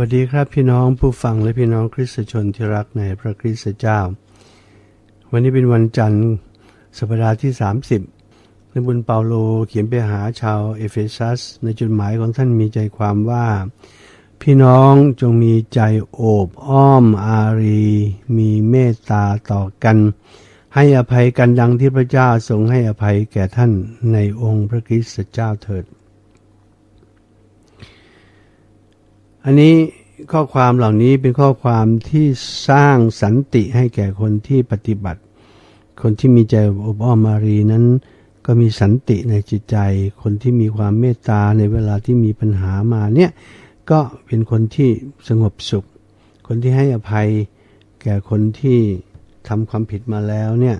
สวัสดีครับพี่น้องผู้ฟังและพี่น้องคริสตชนที่รักในพระคริสตเจ้า วันนี้เป็นวันจันทร์สัปดาห์ที่ 30ในบุญเปาโลเขียนไปหาชาวเอเฟซัส ในจดหมายของท่านมีใจความว่า พี่น้องจงมีใจโอบอ้อมอารี มีเมตตาต่อกัน ให้อภัยกันดังที่พระเจ้าทรงให้อภัยแก่ท่านในองค์พระคริสตเจ้าเถิด อันนี้ข้อความเหล่านี้เป็นข้อความที่สร้างสันติให้แก่คนที่ปฏิบัติ คนที่มีใจอบอ้อมารีนั้น ก็มีสันติในจิตใจ คนที่มีความเมตตาในเวลาที่มีปัญหามาเนี่ยก็เป็นคนที่สงบสุข คนที่ให้อภัยแก่คนที่ทำความผิดมาแล้วเนี่ย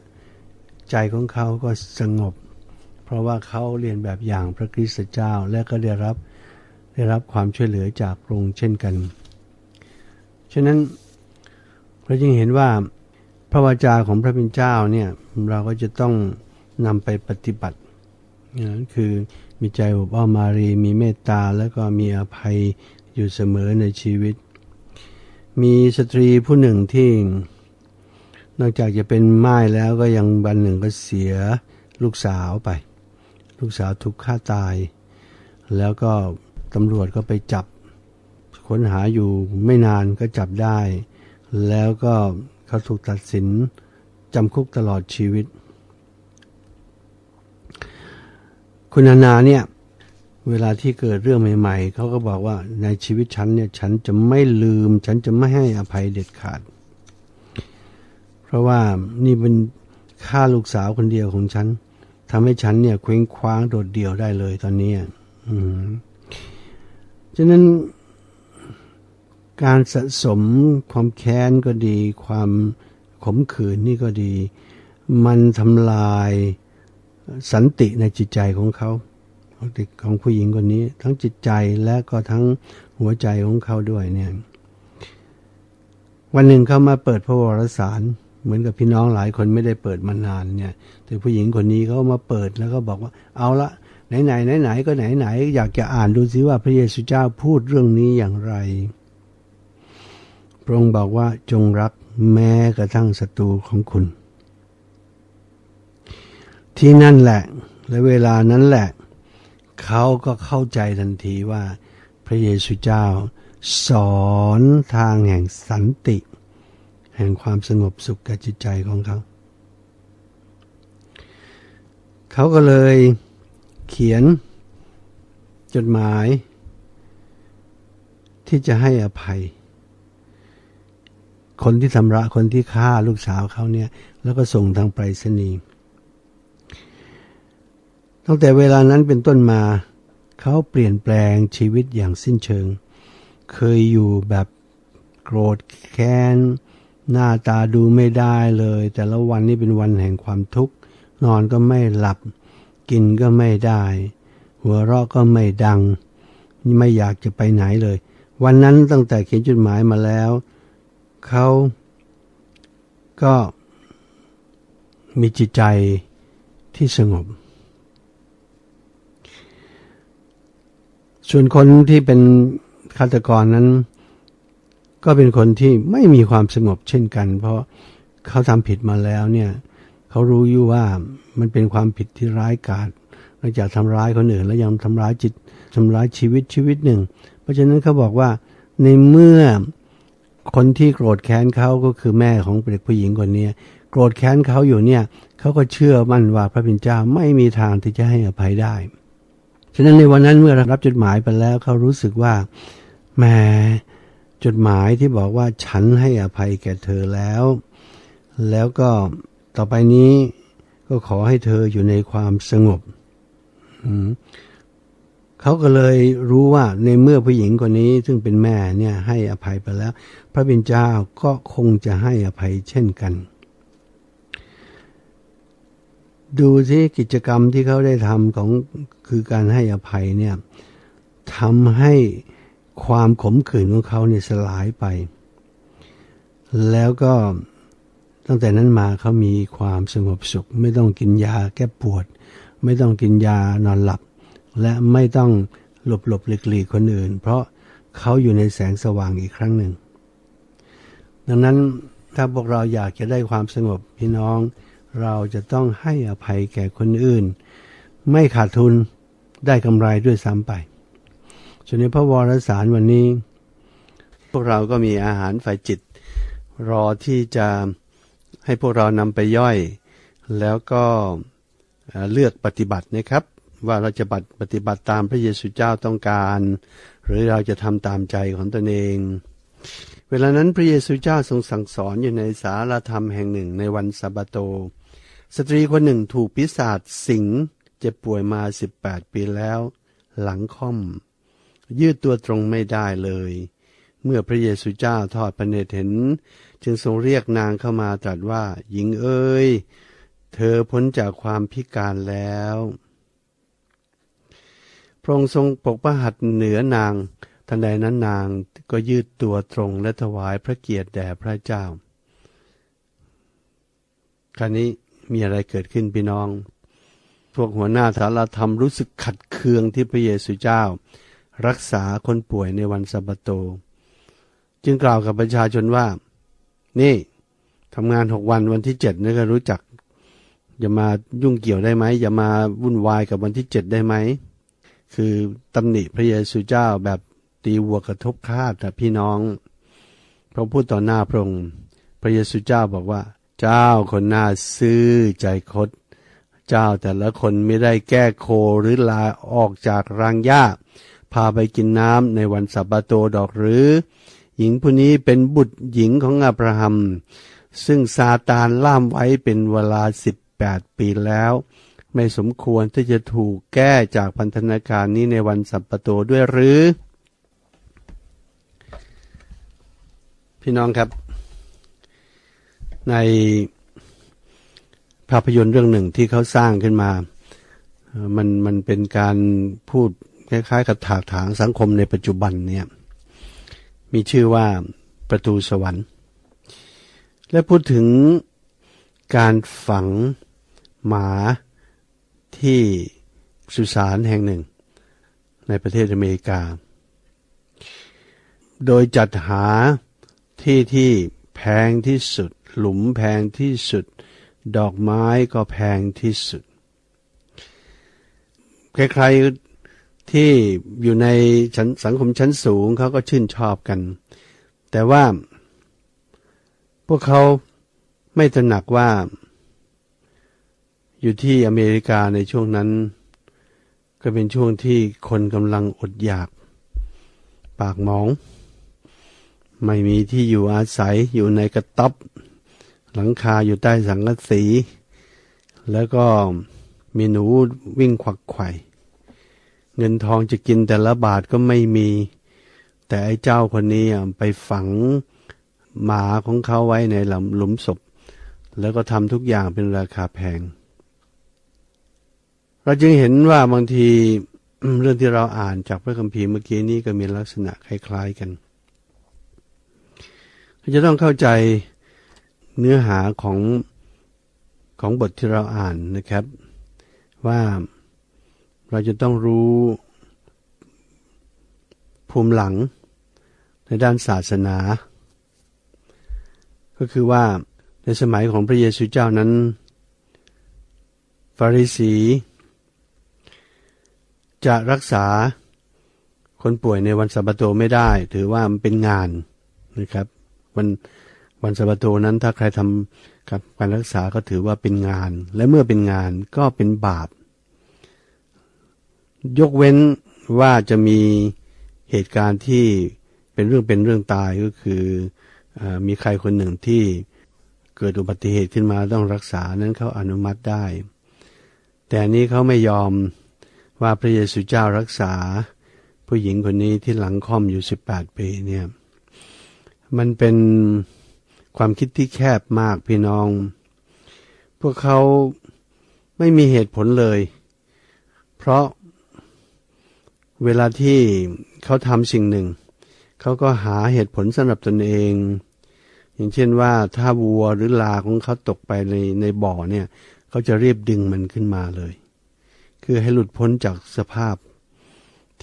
ใจของเขาก็สงบ เพราะว่าเขาเรียนแบบอย่างพระคริสต์เจ้าและก็ได้รับ ได้รับความช่วยเหลือจากพระองค์เช่นกัน ฉะนั้นเราจึงเห็นว่าพระวจาของพระเป็นเจ้าเนี่ยเราก็จะต้องนำไปปฏิบัตินะคือมีใจอบอ้อมมารี มีเมตตาแล้วก็มีอภัยอยู่เสมอในชีวิต มีสตรีผู้หนึ่งที่นอกจากจะเป็นไม้แล้วก็ยังวันหนึ่งก็เสียลูกสาวไป ลูกสาวถูกฆ่าตาย แล้วก็ ตำรวจก็ไปจับค้นหาอยู่ไม่นานก็จับได้ แล้วก็เขาถูกตัดสินจำคุกตลอดชีวิต คุณนานาเนี่ย เวลาที่เกิดเรื่องใหม่ ๆ เขาก็บอกว่าในชีวิตฉันเนี่ย ฉันจะไม่ลืม ฉันจะไม่ให้อภัยเด็ดขาด เพราะว่านี่เป็นฆ่าลูกสาวคนเดียวของฉันทำให้ฉันเนี่ยเคว้งคว้างโดดเดี่ยวได้เลยตอนนี้อืม ฉะนั้นการสะสมความแค้นก็ดี ความขมขื่นนี่ก็ดี มันทำลายสันติในจิตใจของเขาของผู้หญิงคนนี้ ทั้งจิตใจและก็ทั้งหัวใจของเขาด้วยเนี่ยวันหนึ่งเขามาเปิดพระวรสาร เหมือนกับพี่น้องหลายคนไม่ได้เปิดมานานเนี่ย แต่ผู้หญิงคนนี้เขามาเปิดแล้วก็บอกว่า เอาละ ไหนไหนไหนไหนก็ไหนไหนอยากจะอ่านดูซิว่าพระเยซูเจ้าพูดเรื่องนี้อย่างไร พระองค์บอกว่าจงรักแม้กระทั่งศัตรูของคุณ ที่นั่นแหละ และเวลานั้นแหละ เขาก็เข้าใจทันทีว่า พระเยซูเจ้า สอนทางแห่งสันติ แห่งความสงบสุขกับจิตใจของเขา เขาก็เลย เขียน จดหมาย ที่จะให้อภัย คนที่ทำระคนที่ฆ่าลูกสาวเขาเนี่ย แล้วก็ส่งทางไปรษณีย์ตั้งแต่เวลานั้นเป็นต้นมาเขาเปลี่ยนแปลงชีวิตอย่างสิ้นเชิง เคยอยู่แบบโกรธแค้น หน้าตาดูไม่ได้เลย แต่ละวันนี้เป็นวันแห่งความทุกข์ นอนก็ไม่หลับ กินก็ไม่ได้ หัวเราะก็ไม่ดัง ไม่อยากจะไปไหนเลย วันนั้นตั้งแต่เขียนจดหมายมาแล้ว เขาก็มีจิตใจที่สงบ ส่วนคนที่เป็นฆาตกรนั้น ก็เป็นคนที่ไม่มีความสงบเช่นกัน เพราะเขาทำผิดมาแล้วเนี่ย เขารู้อยู่ว่ามันเป็นความผิดที่ร้ายกาจนอกจากทำร้ายคนอื่นแล้วยังทำร้ายจิตทำร้ายชีวิตชีวิตหนึ่ง เพราะฉะนั้นเขาบอกว่าในเมื่อคนที่โกรธแค้นเขาก็คือแม่ของเด็กผู้หญิงคนนี้โกรธแค้นเขาอยู่เนี่ยเขาก็เชื่อมั่นว่าพระเป็นเจ้าไม่มีทางที่จะให้อภัยได้ฉะนั้นในวันนั้นเมื่อรับจดหมายไปแล้วเขารู้สึกว่าแหมจดหมายที่บอกว่าฉันให้อภัยแก่เธอแล้ว แล้วก็ ต่อไปนี้ก็ขอให้เธออยู่ในความสงบเขาก็เลยรู้ว่าในเมื่อผู้หญิงคนนี้ซึ่งเป็นแม่เนี่ยให้อภัยไปแล้ว พระบิดาเจ้าก็คงจะให้อภัยเช่นกัน ดูที่กิจกรรมที่เขาได้ทำของคือการให้อภัยเนี่ยทำให้ความขมขื่นของเขาเนี่ยสลายไป แล้วก็ ตั้งแต่นั้นมาเขามีความสงบสุข ไม่ต้องกินยาแก้ปวด ไม่ต้องกินยานอนหลับ และไม่ต้องหลบหลบหลีกหลีกคนอื่น เพราะเขาอยู่ในแสงสว่างอีกครั้งหนึ่ง ดังนั้นถ้าพวกเราอยากจะได้ความสงบพี่น้อง เราจะต้องให้อภัยแก่คนอื่น ไม่ขาดทุนได้กำไรด้วยซ้ำไปส่วนในพระวรสารวันนี้ พวกเราก็มีอาหารฝ่ายจิต รอที่จะ ให้พวกเรานำไปย่อย แล้วก็เลือกปฏิบัตินะครับ ว่าเราจะปฏิบัติตามพระเยซูเจ้าต้องการ หรือเราจะทำตามใจของตนเอง เวลานั้นพระเยซูเจ้าทรงสั่งสอนอยู่ในสารธรรมแห่งหนึ่งในวันซาบาโต สตรีคนหนึ่งถูกปิศาจสิงจ็บป่วยมาสิบแปดปีแล้ว หลังค่อม ยืดตัวตรงไม่ได้เลย เมื่อพระเยซูเจ้าทอดพระเนตรเห็น จึงทรงเรียกนางเข้ามาตรัสว่า หญิงเอ้ยเธอพ้นจากความพิการแล้ว พระองค์ทรงปกประหัตเหนือนาง ทันใดนั้นนางก็ยืดตัวตรงและถวายพระเกียรติแด่พระเจ้า คราวนี้มีอะไรเกิดขึ้นพี่น้อง พวกหัวหน้าสารธรรมรู้สึกขัดเคืองที่พระเยซูเจ้า รักษาคนป่วยในวันสับโต จึงกล่าวกับประชาชนว่า นี่ทำงานหกวันวันที่เจ็ดนี่ก็รู้จัก อย่ามายุ่งเกี่ยวได้ไหมอย่ามาวุ่นวายกับวันที่เจ็ดได้ไหมคือตำหนิพระเยซูเจ้าแบบตีวัวกระทบคาดแต่พี่น้องพระพูดต่อหน้าพระองค์พระเยซูเจ้าบอกว่า เจ้าคนหน้าซื่อใจคดเจ้าแต่ละคนไม่ได้แก้โคหรือลาออกจากรางหญ้าพาไปกินน้ำในวันสับาโตดอกหรือ หญิงผู้นี้เป็นบุตรหญิงของอับราฮัม ซึ่งซาตานล่ามไว้เป็นเวลาสิบแปดปีแล้ว ไม่สมควรที่จะถูกแก้จากพันธนาการนี้ในวันสัปปโตด้วยหรือ พี่น้องครับ ในภาพยนตร์เรื่องหนึ่งที่เขาสร้างขึ้นมา มันมันเป็นการพูดคล้ายๆ กับถากถางสังคมในปัจจุบันเนี่ย มีชื่อว่าประตูสวรรค์ และพูดถึงการฝังหมาที่สุสานแห่งหนึ่ง ในประเทศอเมริกา โดยจัดหาที่ที่แพงที่สุด หลุมแพงที่สุด ดอกไม้ก็แพงที่สุด ใครๆ ที่อยู่ในสังคมชั้นสูงเขาก็ชื่นชอบกัน แต่ว่า พวกเขาไม่ตระหนักว่า อยู่ที่อเมริกาในช่วงนั้น ก็เป็นช่วงที่คนกำลังอดอยาก ปากหมอง ไม่มีที่อยู่อาศัยอยู่ในกระต๊อบหลังคาอยู่ใต้สังกะสี แล้วก็มีหนูวิ่งขวักไข่ เงินทองจะกินแต่ละบาทก็ไม่มี แต่ไอ้เจ้าคนนี้ไปฝังหมาของเขาไว้ในหลุมศพ แล้วก็ทำทุกอย่างเป็นราคาแพง เราจึงเห็นว่าบางทีเรื่องที่เราอ่านจากพระคัมภีร์เมื่อกี้นี้ก็มีลักษณะคล้ายๆกันจะต้องเข้าใจเนื้อหาของของบทที่เราอ่านนะครับ ว่า เราจะต้องรู้ภูมิหลังในด้านศาสนา ก็คือว่าในสมัยของพระเยซูเจ้านั้นฟาริสี จะรักษาคนป่วยในวันสัปโตไม่ได้ ถือว่ามันเป็นงานนะครับ วันวันสัปโตนั้นถ้าใครทำการรักษาก็ถือว่าเป็นงาน และเมื่อเป็นงานก็เป็นบาป ยกเว้นว่าจะมีเหตุการณ์ที่เป็นเรื่องเป็นเรื่องตายก็คืออมีใครคนหนึ่งที่เกิดอุบัติเหตุขึ้นมาต้องรักษานั้นเขาอนุมัติได้ แต่นี้เขาไม่ยอมว่าพระเยซูเจ้ารักษา ผู้หญิงคนนี้ที่หลังค่อมอยู่สิบแปดปีเนี่ยมันเป็นความคิดที่แคบมากพี่น้อง พวกเขาไม่มีเหตุผลเลย เพราะ เวลาที่เขาทำสิ่งหนึ่ง เขาก็หาเหตุผลสำหรับตนเอง อย่างเช่นว่าถ้าวัวหรือลาของเขาตกไปในในบ่อเนี่ยเขาจะรีบดึงมันขึ้นมาเลย คือให้หลุดพ้นจากสภาพ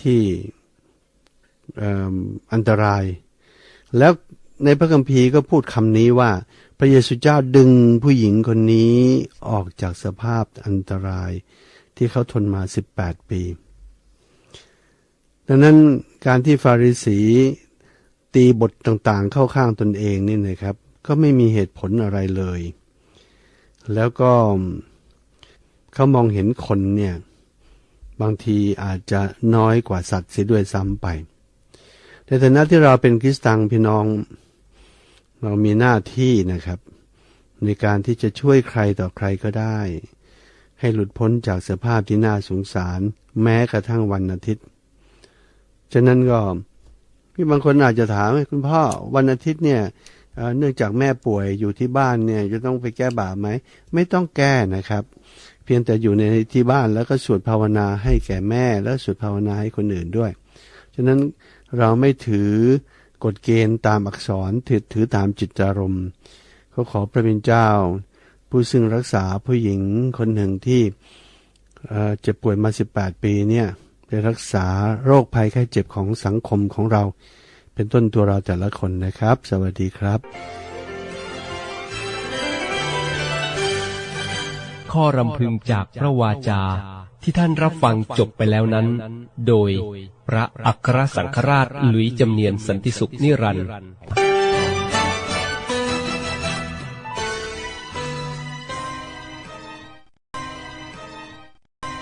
ที่อันตราย แล้วในพระคัมภีร์ก็พูดคำนี้ว่า พระเยซูเจ้าดึงผู้หญิงคนนี้ออกจากสภาพอันตราย ที่เขาทนมา 18 ปี ดังนั้นการที่ฟาริสีตีบทต่างๆ เข้าข้างตนเองนี่นะครับ ก็ไม่มีเหตุผลอะไรเลย แล้วก็เขามองเห็นคนเนี่ย บางทีอาจจะน้อยกว่าสัตว์เสียด้วยซ้ำไป ในฐานะที่เราเป็นคริสตังพี่น้อง เรามีหน้าที่นะครับ ในการที่จะช่วยใครต่อใครก็ได้ ให้หลุดพ้นจากสภาพที่น่าสงสาร แม้กระทั่งวันอาทิตย์ ฉะนั้นก็พี่บางคนอาจจะถามว่าคุณพ่อวันอาทิตย์เนี่ยเนื่องจากแม่ป่วยอยู่ที่บ้านเนี่ย จะต้องไปแก้บาปไหม ไม่ต้องแก้นะครับ เพียงแต่อยู่ในที่บ้านแล้วก็สวดภาวนาให้แก่แม่ แล้วสวดภาวนาให้คนอื่นด้วย ฉะนั้นเราไม่ถือกฎเกณฑ์ตามอักษรถือถือตามจิตจารมณ์เขาขอพระเป็นเจ้า ผู้ซึ่งรักษาผู้หญิงคนหนึ่งที่เอ่อเจ็บป่วยมา 18 ปีเนี่ย ได้รักษาโรคภัยไข้เจ็บของสังคมของเรา เป็นต้นตัวเราแต่ละคนนะครับ สวัสดีครับ ข้อรำพึงจากพระวาจาที่ท่านรับฟังจบไปแล้วนั้น โดยพระอัครสังฆราชหลุยจำเนียนสันติสุขนิรันดร์